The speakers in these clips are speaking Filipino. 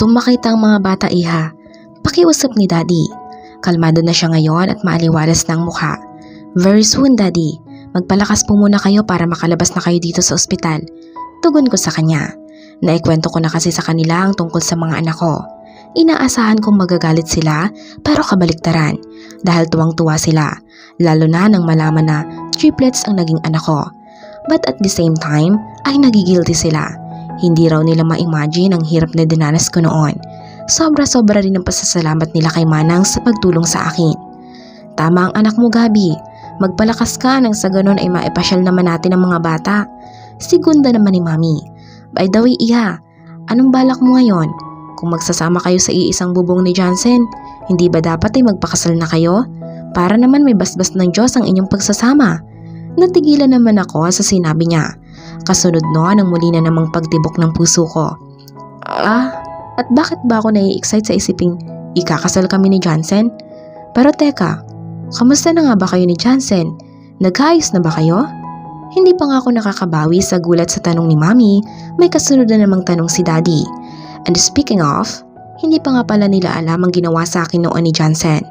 Gustong makita ang mga bata iha. Pakiusap ni Daddy. Kalmado na siya ngayon at maaliwalas ang mukha. Very soon, Daddy. Magpalakas po muna kayo para makalabas na kayo dito sa ospital. Tugon ko sa kanya. Naikwento ko na kasi sa kanila ang tungkol sa mga anak ko. Inaasahan kong magagalit sila pero kabaliktaran dahil tuwang-tuwa sila lalo na nang malaman na triplets ang naging anak ko. But at the same time ay nagigilty sila. Hindi raw nila ma-imagine ang hirap na dinanas ko noon. Sobra-sobra rin ang pasasalamat nila kay Manang sa pagtulong sa akin. Tama ang anak mo Gabi. Magpalakas ka nang sa ganun ay maipasyal naman natin ang mga bata. Sigunda naman ni Mami. By the way, Iha, anong balak mo ngayon? Kung magsasama kayo sa iisang bubong ni Johnson, hindi ba dapat ay magpakasal na kayo? Para naman may basbas ng Diyos ang inyong pagsasama. Natigilan naman ako sa sinabi niya. Kasunod noon ang muli na namang pagtibok ng puso ko. Ah, at bakit ba ako nai-excite sa isiping ikakasal kami ni Johnson? Pero teka, kamusta na nga ba kayo ni Johnson? Nagkaayos na ba kayo? Hindi pa nga ako nakakabawi sa gulat sa tanong ni Mami, may kasunod na namang tanong si Daddy. And speaking of, hindi pa nga pala nila alam ang ginawa sa akin noon ni Johnson,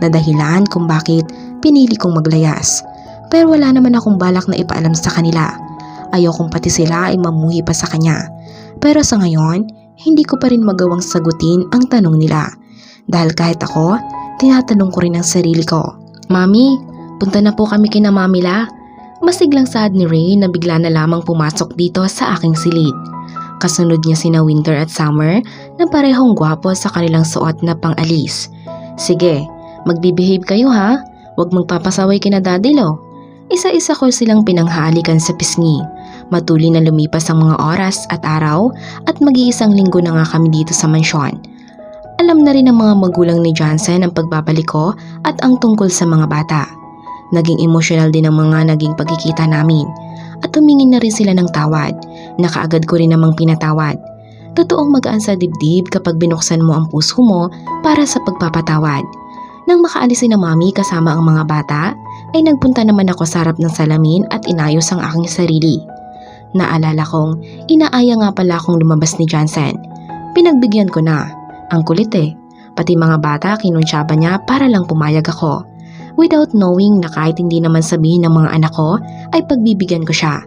na dahilan kung bakit pinili kong maglayas. Pero wala naman akong balak na ipaalam sa kanila. Ayokong pati sila ay mamuhi pa sa kanya. Pero sa ngayon, hindi ko pa rin magawang sagutin ang tanong nila. Dahil kahit ako, tinatanong ko rin ang sarili ko. Mami, punta na po kami kina Mamila. Masiglang sad ni Ray na bigla na lamang pumasok dito sa aking silid. Kasunod niya sina Winter at Summer na parehong gwapo sa kanilang suot na pang-alis. Sige, magbibehave kayo ha. Huwag magpapasaway kina Daddy Lo. Isa-isa ko silang pinanghalikan sa pisngi. Matuli na lumipas ang mga oras at araw at mag-iisang linggo na nga kami dito sa mansyon. Alam na rin ng mga magulang ni Johnson ang pagbabalik ko at ang tungkol sa mga bata. Naging emosyonal din ang mga naging pagkikita namin at tumingin na rin sila ng tawad na kaagad ko rin namang pinatawad. Totoong magaan sa dibdib kapag binuksan mo ang puso mo para sa pagpapatawad. Nang makaalis si na mami kasama ang mga bata, ay nagpunta naman ako sa harap ng salamin at inayos ang aking sarili. Naalala kong inaaya nga pala akong lumabas ni Johnson. Pinagbigyan ko na. Ang kulit eh. Pati mga bata kinunsyaba niya para lang pumayag ako. Without knowing na kahit hindi naman sabihin ng mga anak ko, ay pagbibigyan ko siya.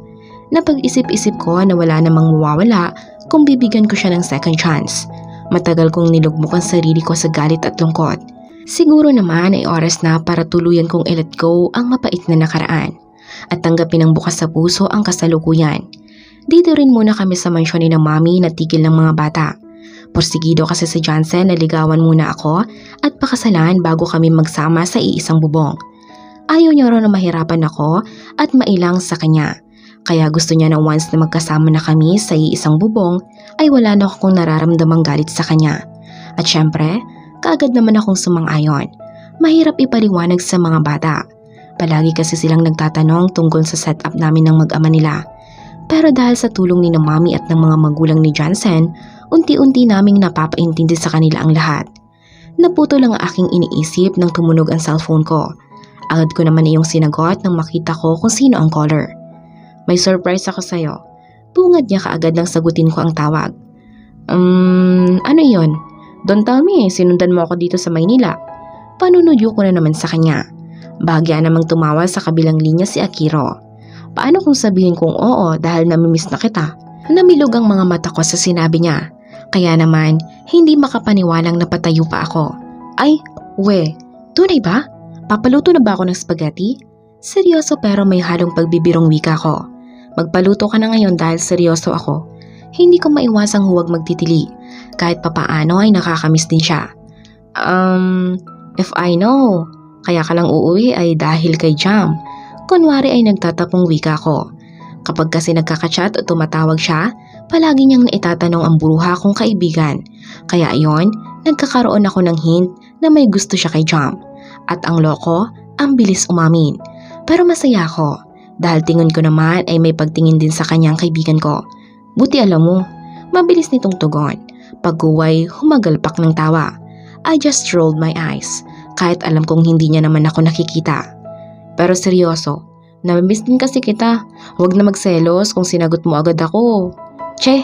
Napag-isip-isip ko na wala namang mawawala kung bibigyan ko siya ng second chance. Matagal kong nilugmok ang sarili ko sa galit at lungkot. Siguro naman ay oras na para tuluyan kong i-let go ang mapait na nakaraan at tanggapin ng bukas sa puso ang kasalukuyan. Dito rin muna kami sa mansyon ni na mami na tigil ng mga bata. Porsigido kasi si Johnson na ligawan muna ako at pakasalan bago kami magsama sa iisang bubong. Ayaw niya raw na mahirapan ako at mailang sa kanya. Kaya gusto niya na once na magkasama na kami sa iisang bubong ay wala na akong nararamdamang galit sa kanya. At syempre, kaagad naman akong sumang-ayon. Mahirap ipaliwanag sa mga bata. Palagi kasi silang nagtatanong tungkol sa setup namin ng mag-ama nila. Pero dahil sa tulong ni na mami at ng mga magulang ni Johnson, unti-unti naming napapaintindi sa kanila ang lahat. Naputo lang ang aking iniisip nang tumunog ang cellphone ko. Agad ko naman iyong sinagot nang makita ko kung sino ang caller. May surprise ako sa'yo. Bungad niya kaagad nang sagutin ko ang tawag. Um, ano yon? Don't tell me, sinundan mo ako dito sa Maynila. Panunudyo ko na naman sa kanya. Bagya namang tumawa sa kabilang linya si Akiro. Paano kung sabihin kong oo dahil namimiss na kita? Namilog ang mga mata ko sa sinabi niya. Kaya naman, hindi makapaniwalang napatayo pa ako. Ay, we, tunay ba? Papaluto na ba ako ng spaghetti? Seryoso pero may halong pagbibirong wika ko. Magpaluto ka na ngayon dahil seryoso ako. Hindi ko maiwasang huwag magtitili. Kahit papaano ay nakakamiss din siya. Um, if I know, kaya ka lang uuwi ay dahil kay Jam. Kunwari ay nagtatapong wika ko. Kapag kasi nagkakachat o tumatawag siya, palagi niyang naitatanong ang buruha kong kaibigan. Kaya ayon, nagkakaroon ako ng hint na may gusto siya kay Jam. At ang loko, ang bilis umamin. Pero masaya ako dahil tingin ko naman ay may pagtingin din sa kanyang kaibigan ko. Buti alam mo, mabilis nitong tugon. Pagkuway, humagalpak ng tawa. I just rolled my eyes kahit alam kong hindi niya naman ako nakikita. Pero seryoso, namimiss din kasi kita. Huwag na magselos kung sinagot mo agad ako. Che,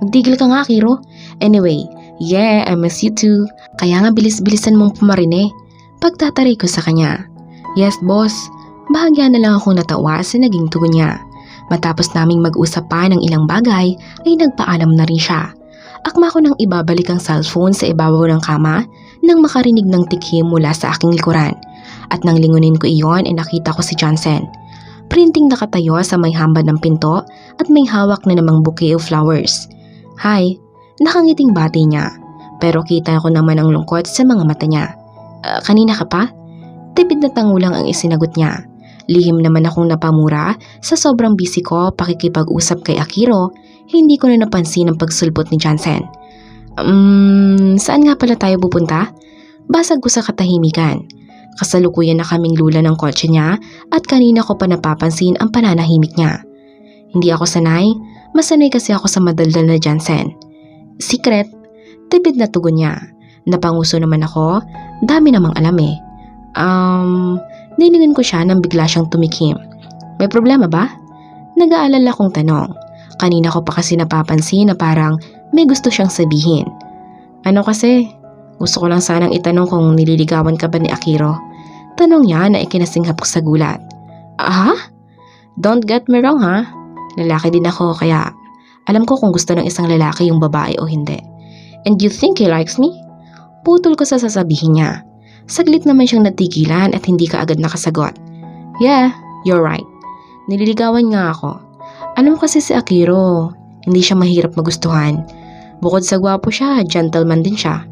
magtigil ka nga Kiro. Anyway, Yeah, I miss you too. Kaya nga bilis-bilisan mong pumarine. Pagtataray ko sa kanya. Yes, boss. Bahagya na lang akong natawa sa naging tugon niya. Matapos naming mag-usap pa ng ilang bagay, ay nagpaalam na rin siya. Akma ko nang ibabalik ang cellphone sa ibabaw ng kama nang makarinig ng tikhim mula sa aking likuran. At nang lingunin ko iyon ay nakita ko si Johnson. Printing nakatayo sa may hamba ng pinto at may hawak na namang bouquet of flowers. Hi, nakangiting bati niya. Pero kita ko naman ang lungkot sa mga mata niya. "Ah, kanina ka pa? Tipid na tangulang ang isinagot niya. Lihim naman akong napamura sa sobrang busy ko pakikipag-usap kay Akiro, hindi ko na napansin ang pagsulpot ni Johnson. Um, saan nga pala tayo pupunta? Basag ko sa katahimikan. Kasalukuyan na kaming lula ng kotse niya at kanina ko pa napapansin ang pananahimik niya. Hindi ako sanay, masanay kasi ako sa madaldal na Johnson. Secret, tipid na tugon niya. Napanguso naman ako, dami namang alam eh. Um, nilingan ko siya nang bigla siyang tumikim. May problema ba? Nag-aalala kong tanong. Kanina ko pa kasi napapansin na parang may gusto siyang sabihin. Ano kasi? Gusto ko lang sanang itanong kung nililigawan ka ba ni Akiro. Tanong niya na ikinasinghap ko sa gulat. Ah? Don't get me wrong ha. Lalaki din ako kaya alam ko kung gusto ng isang lalaki yung babae o hindi. And you think he likes me? Putol ko sa sasabihin niya. Saglit naman siyang natigilan at hindi ka agad nakasagot. Yeah, you're right. Nililigawan nga ako. Alam mo kasi si Akiro, hindi siya mahirap magustuhan. Bukod sa gwapo siya, gentleman din siya.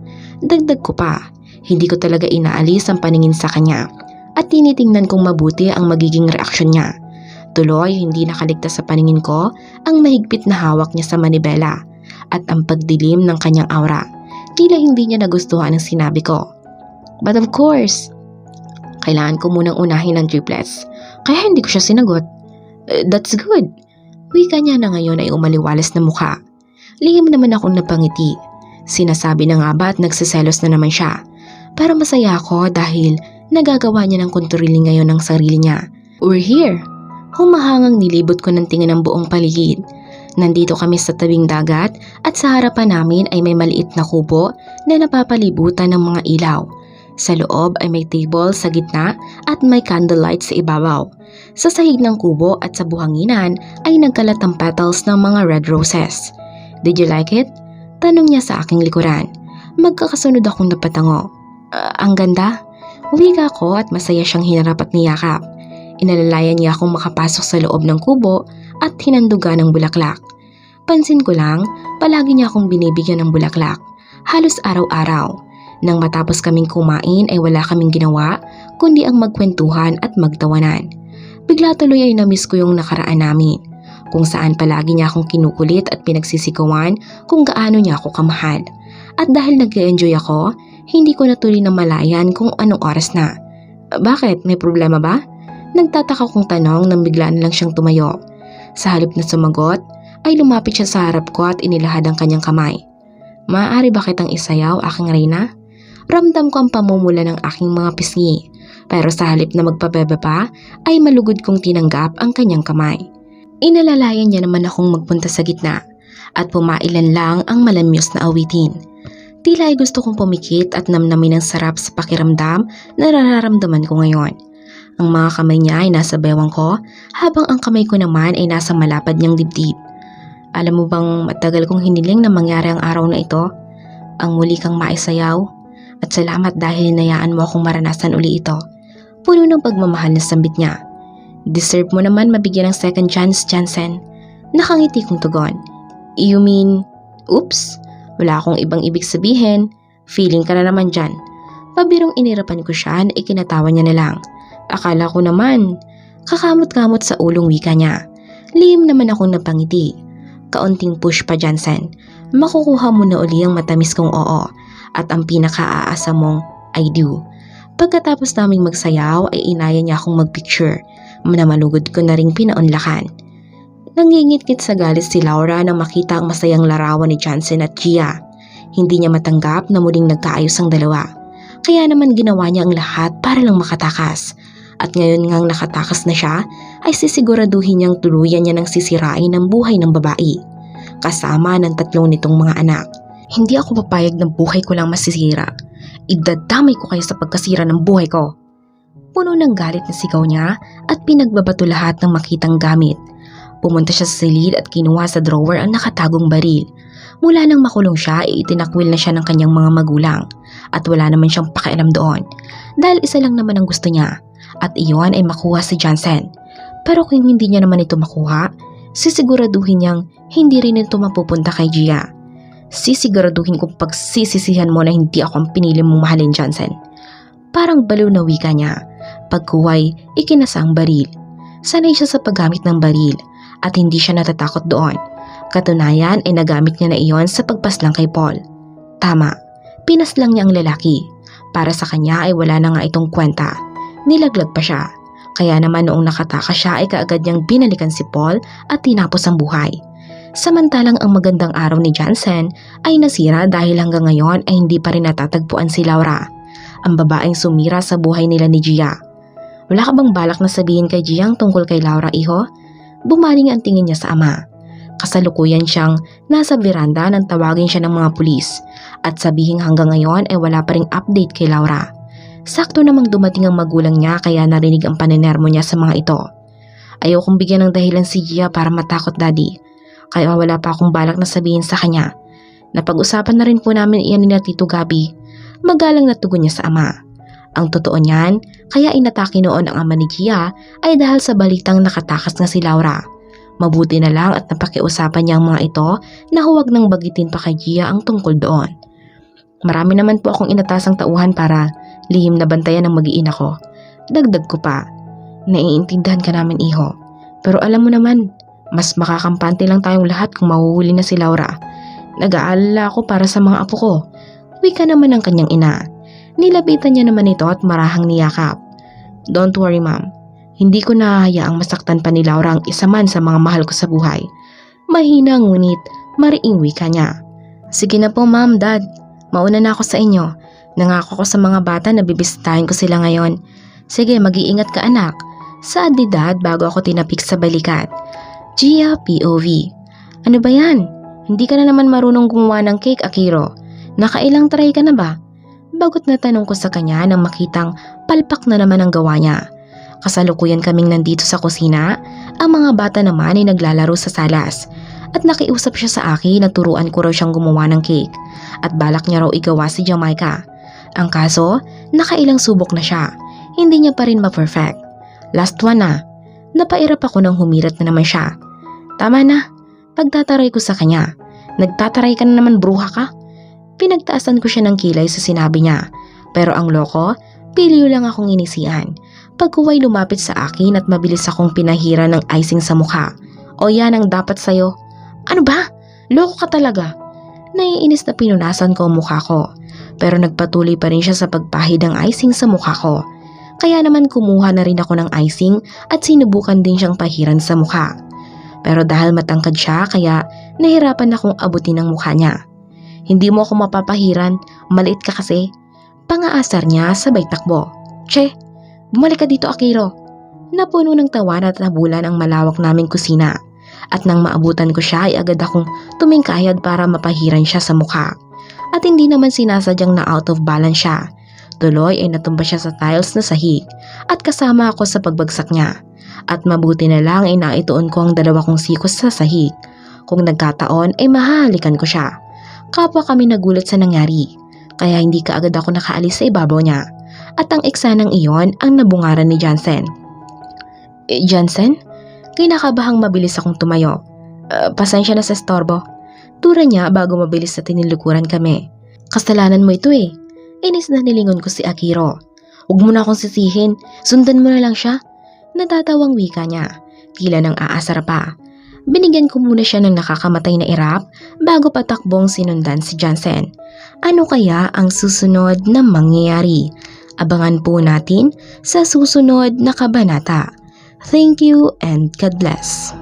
Dagdag ko pa, hindi ko talaga inaalis ang paningin sa kanya at tinitingnan kong mabuti ang magiging reaksyon niya. Tuloy, hindi nakaligtas sa paningin ko ang mahigpit na hawak niya sa manibela at ang pagdilim ng kanyang aura. Tila hindi niya nagustuhan ang sinabi ko. But of course, kailangan ko munang unahin ang triplets. Kaya hindi ko siya sinagot. "Eh, that's good. Wika niya na ngayon ay umaliwalas na mukha. Lihim naman akong napangiti. Sinasabi na nga ba at nagsiselos na naman siya. Pero masaya ako dahil nagagawa niya ng kontrolin ngayon ng sarili niya. We're here. Humahangang nilibot ko ng tingin ang buong paligid. Nandito kami sa tabing dagat at sa harapan namin ay may maliit na kubo na napapalibutan ng mga ilaw. Sa loob ay may table sa gitna at may candlelight sa ibabaw. Sa sahig ng kubo at sa buhanginan ay nagkalat ang petals ng mga red roses. Did you like it? Tanong niya sa aking likuran. Magkakasunod akong napatango. "Ah, ang ganda. Wika ko at masaya siyang hinarap at niyakap. Inalalayan niya akong makapasok sa loob ng kubo at hinandugan ng bulaklak. Pansin ko lang, palagi niya akong binibigyan ng bulaklak. Halos araw-araw. Nang matapos kaming kumain ay wala kaming ginawa kundi ang magkwentuhan at magtawanan. Bigla tuloy ay namiss ko yung nakaraan namin. Kung saan palagi niya akong kinukulit at pinagsisikawan kung gaano niya ako kamahal. At dahil nag enjoy ako, hindi ko natuloy na malayan kung anong oras na. Bakit? May problema ba? Nagtataka kong tanong nang bigla na lang siyang tumayo. Sa halip na sumagot, ay lumapit siya sa harap ko at inilahad ang kanyang kamay. Maaari ba kitang isayaw, aking reyna? Ramdam ko ang pamumula ng aking mga pisngi, pero sa halip na magpabebe pa, ay malugod kong tinanggap ang kanyang kamay. Inalalayan niya naman akong magpunta sa gitna at pumailan lang ang malamyos na awitin. Tila ay gusto kong pumikit at namnamin ang sarap sa pakiramdam na nararamdaman ko ngayon. Ang mga kamay niya ay nasa bewang ko habang ang kamay ko naman ay nasa malapad niyang dibdib. Alam mo bang matagal kong hiniling na mangyari ang araw na ito? Ang muli kang maisayaw at salamat dahil hinayaan mo akong maranasan uli ito. Puno ng pagmamahal na sambit niya. Deserve mo naman mabigyan ng second chance, Jansen. Nakangiti kong tugon. You mean, oops, wala akong ibang ibig sabihin. Feeling ka na naman dyan. Pabirong inirapan ko siya na ikinatawa niya na lang. Akala ko naman, kakamot-kamot sa ulong wika niya. Lihim naman akong napangiti. Kaunting push pa Jansen. Makukuha mo na uli ang matamis kong oo at ang pinakaaasa mong I do. Pagkatapos naming magsayaw ay inaya niya akong magpicture na malugod ko na ring pinaunlakan. Nangingit-ngit sa galis si Laura nang makita ang masayang larawan ni Johnson at Gia. Hindi niya matanggap na muling nagkaayos ang dalawa. Kaya naman ginawa niya ang lahat para lang makatakas. At ngayon ngang nakatakas na siya, ay sisiguraduhin niyang tuluyan niya ng sisirain ang buhay ng babae. Kasama ng tatlong nitong mga anak. Hindi ako papayag na buhay ko lang masisira. Idadamay ko kayo sa pagkasira ng buhay ko. Puno ng galit na sigaw niya at pinagbabato lahat ng makitang gamit. Pumunta siya sa silid at kinuha sa drawer ang nakatagong baril. Mula nang makulong siya, itinakwil na siya ng kanyang mga magulang at wala naman siyang pakialam doon dahil isa lang naman ang gusto niya at iyon ay makuha si Johnson. Pero kung hindi niya naman ito makuha, sisiguraduhin niyang hindi rin ito mapupunta kay Gia. Sisiguraduhin kong pagsisisihan mo na hindi ako ang pinili mong mahalin Johnson. Parang baliw na wika niya. Pagkuway, ikinasa ang baril. Sanay siya sa paggamit ng baril at hindi siya natatakot doon. Katunayan ay nagamit niya na iyon sa pagpaslang kay Paul. Tama, pinaslang niya ang lalaki. Para sa kanya ay wala na nga itong kwenta. Nilaglag pa siya. Kaya naman noong nakataka siya ay kaagad niyang binalikan si Paul at tinapos ang buhay. Samantalang ang magandang araw ni Johnson ay nasira dahil hanggang ngayon ay hindi pa rin natatagpuan si Laura, ang babaeng sumira sa buhay nila ni Gia. Wala ka bang balak na sabihin kay Gia ang tungkol kay Laura, iho? Bumaling ang tingin niya sa ama. Kasalukuyan siyang nasa veranda nang tawagin siya ng mga pulis at sabihing hanggang ngayon ay wala pa ring update kay Laura. Sakto namang dumating ang magulang niya kaya narinig ang panenermo niya sa mga ito. Ayokong bigyan ng dahilan si Gia para matakot daddy. Kaya wala pa akong balak na sabihin sa kanya. Napag-usapan na rin po namin iyan ni Tito Gabi. Magalang na tugon niya sa ama. Ang totoo niyan, kaya inatake noon ang ama ni Gia ay dahil sa balitang nakatakas na si Laura. Mabuti na lang at napakiusapan niya ang mga ito na huwag nang bagitin pa kay Gia ang tungkol doon. Marami naman po akong inatasang tauhan para lihim na bantayan ng mag-iina ko. Dagdag ko pa, naiintindihan ka namin iho. Pero alam mo naman, mas makakampante lang tayong lahat kung mahuhuli na si Laura. Nag-aalala ako para sa mga apo ko. Wika naman ng kanyang ina. Nilapitan niya naman ito at marahang niyakap. Don't worry ma'am, hindi ko nahahayaang masaktan pa ni Laura ang isa man sa mga mahal ko sa buhay. Mahina ngunit mariing wika niya. Sige na po ma'am, dad. Mauna na ako sa inyo. Nangako ko sa mga bata na bibisitahin ko sila ngayon. Sige, mag-iingat ka anak. Saad ni dad bago ako tinapik sa balikat. Gia POV. Ano ba yan? Hindi ka na naman marunong gumawa ng cake, Akiro. Nakailang try ka na ba? Bagot na tanong ko sa kanya nang makitang palpak na naman ang gawa niya. Kasalukuyan kaming nandito sa kusina, ang mga bata naman ay naglalaro sa salas. At nakiusap siya sa akin na turuan ko raw siyang gumawa ng cake. At balak niya raw igawa si Jamaica. Ang kaso, nakailang subok na siya. Hindi niya pa rin ma-perfect. Last one na. Napairap ako nang humirat na naman siya. Tama na. Pagtataray ko sa kanya. Nagtataray ka na naman bruha ka? Pinagtaasan ko siya ng kilay sa sinabi niya. Pero ang loko, pilyo lang akong inisian. Pagkuway lumapit sa akin at mabilis akong pinahira ng icing sa mukha. O yan ang dapat sa'yo. Ano ba? Loko ka talaga. Naiinis na pinunasan ko ang mukha ko. Pero nagpatuloy pa rin siya sa pagpahid ng icing sa mukha ko. Kaya naman kumuha na rin ako ng icing at sinubukan din siyang pahiran sa mukha. Pero dahil matangkad siya kaya nahirapan akong abutin ang mukha niya. Hindi mo ako mapapahiran, maliit ka kasi. Pangaasar niya sabay takbo. Che, bumalik ka dito Akiro. Napuno ng tawa at nabulan ang malawak naming kusina. At nang maabutan ko siya ay agad akong tumingkayad para mapahiran siya sa mukha. At hindi naman sinasadyang na out of balance siya. Tuloy ay natumba siya sa tiles na sahig at kasama ako sa pagbagsak niya. At mabuti na lang ay naituon ko ang dalawa kong sikos sa sahig. Kung nagkataon ay mahalikan ko siya. Kapwa kami nagulat sa nangyari. Kaya hindi ka agad ako nakaalis sa ibabaw niya. At ang eksanang iyon ang nabungaran ni Johnson. Eh, Johnson? Kinakabahang mabilis akong tumayo. "Ah, pasensya na sa storbo. Tura niya bago mabilis na tinilukuran kami. Kasalanan mo ito eh. Inis na nilingon ko si Akiro. Huwag mo na akong sisihin. Sundan mo na lang siya. Natatawang wika niya. Tila nang aasar pa. Binigyan ko muna siya ng nakakamatay na irap bago patakbong sinundan si Johnson. Ano kaya ang susunod na mangyayari? Abangan po natin sa susunod na kabanata. Thank you and God bless.